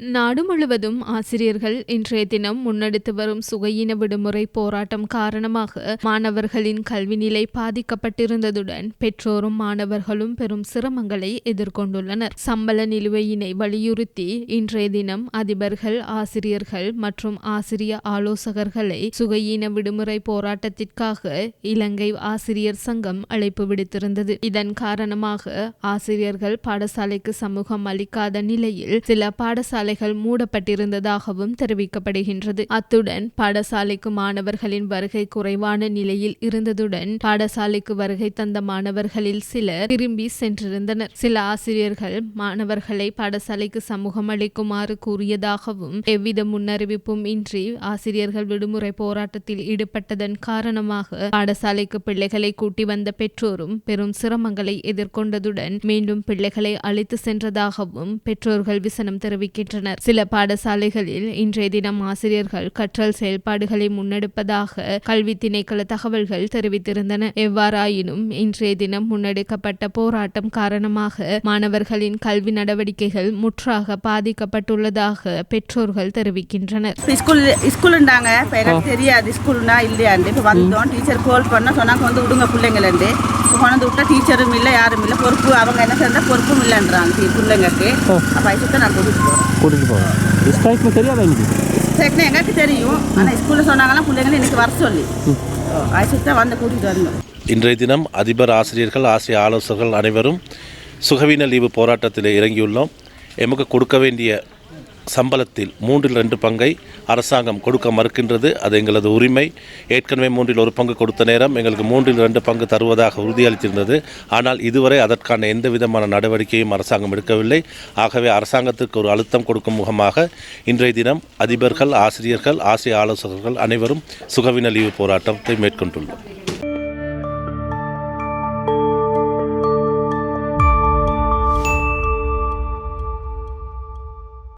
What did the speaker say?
நாடு முழுவதும் ஆசிரியர்கள் இன்றைய தினம் முன்னெடுத்து வரும் சுகையின விடுமுறை போராட்டம் காரணமாக மாணவர்களின் கல்வி நிலை பாதிக்கப்பட்டிருந்ததுடன் பெற்றோரும் மாணவர்களும் பெரும் சிரமங்களை எதிர்கொண்டுள்ளனர். சம்பள நிலுவையினை வலியுறுத்தி இன்றைய தினம் அதிபர்கள் ஆசிரியர்கள் மற்றும் ஆசிரிய ஆலோசகர்களை சுகையின விடுமுறை போராட்டத்திற்காக இலங்கை ஆசிரியர் சங்கம் அழைப்பு விடுத்திருந்தது. இதன் காரணமாக ஆசிரியர்கள் பாடசாலைக்கு சமூகம் அளிக்காத நிலையில் சில பாடசாலை பாடசாலைகள் மூடப்பட்டிருந்ததாகவும் தெரிவிக்கப்படுகின்றது. அத்துடன் பாடசாலைக்கு மாணவர்களின் வருகை குறைவான நிலையில் இருந்ததுடன் பாடசாலைக்கு வருகை தந்த மாணவர்களில் சிலர் திரும்பி சென்றிருந்தனர். சில ஆசிரியர்கள் மாணவர்களை பாடசாலைக்கு சமூகம் அளிக்குமாறு கூறியதாகவும் எவ்வித முன்னறிவிப்பும் இன்றி ஆசிரியர்கள் விடுமுறை போராட்டத்தில் ஈடுபட்டதன் காரணமாக பாடசாலைக்கு பிள்ளைகளை கூட்டி வந்த பெற்றோரும் பெரும் சிரமங்களை எதிர்கொண்டதுடன் மீண்டும் பிள்ளைகளை அழைத்து சென்றதாகவும் பெற்றோர்கள் விசனம் தெரிவிக்கின்றனர். சில பாடசாலைகளில் இன்றைய தினம் ஆசிரியர்கள் கற்றல் செயல்பாடுகளை முன்னெடுப்பதாக கல்வி திணைக்கள தகவல்கள் தெரிவித்திருந்தன. எவ்வாறாயினும் இன்றைய தினம் முன்னெடுக்கப்பட்ட போராட்டம் காரணமாக மாணவர்களின் கல்வி நடவடிக்கைகள் முற்றாக பாதிக்கப்பட்டுள்ளதாக பெற்றோர்கள் தெரிவிக்கின்றனர். ஸ்கூல் ஸ்கூலுண்டாங்க. எனக்கு தெரியாது ஸ்கூல்னா இல்லையாண்டு. இப்போ வந்தோம் டீச்சர் கால் பண்ண சொன்னாங்க வந்து விடுங்க பிள்ளைங்களேண்டு. இப்போ கொண்டு விட்டா டீச்சரும் இல்லை யாரும் இல்லை. பொறுப்பு அவங்க என்ன செஞ்சா பொறுப்பும் இல்லைன்றாங்க. பிள்ளைங்களுக்கு. அப்போ ஐசுத்தை நான் கூட்டிட்டு போகிறேன் கூட்டிகிட்டு போவேன் ஸ்ட்ரைக்னு தெரியாதா இன்னைக்கு? சரின்னு எங்களுக்கு தெரியும். ஆனால் ஸ்கூலில் சொன்னாங்கன்னா பிள்ளைங்களை இன்னைக்கு வர சொல்லி. ஐசுத்தை வந்து கூட்டிகிட்டு வரணும். இன்றைய தினம் அதிபர் ஆசிரியர்கள் ஆசிரிய ஆலோசகர்கள் அனைவரும் சுகவீன லீவு போராட்டத்தில் இறங்கியுள்ளோம். எமக்கு கொடுக்க வேண்டிய சம்பளத்தில் மூன்றில் ரெண்டு பங்கை அரசாங்கம் கொடுக்க மறுக்கின்றது. அது எங்களது உரிமை. ஏற்கனவே மூன்றில் ஒரு பங்கு கொடுத்த நேரம் எங்களுக்கு மூன்றில் ரெண்டு பங்கு தருவதாக உறுதியளித்திருந்தது. ஆனால் இதுவரை அதற்கான எந்த விதமான நடவடிக்கையும் அரசாங்கம் எடுக்கவில்லை. ஆகவே அரசாங்கத்திற்கு ஒரு அழுத்தம் கொடுக்கும் முகமாக இன்றைய தினம் அதிபர்கள் ஆசிரியர்கள் ஆசிரிய ஆலோசகர்கள் அனைவரும் சுகவீன போராட்டத்தை மேற்கொண்டுள்ளோம்.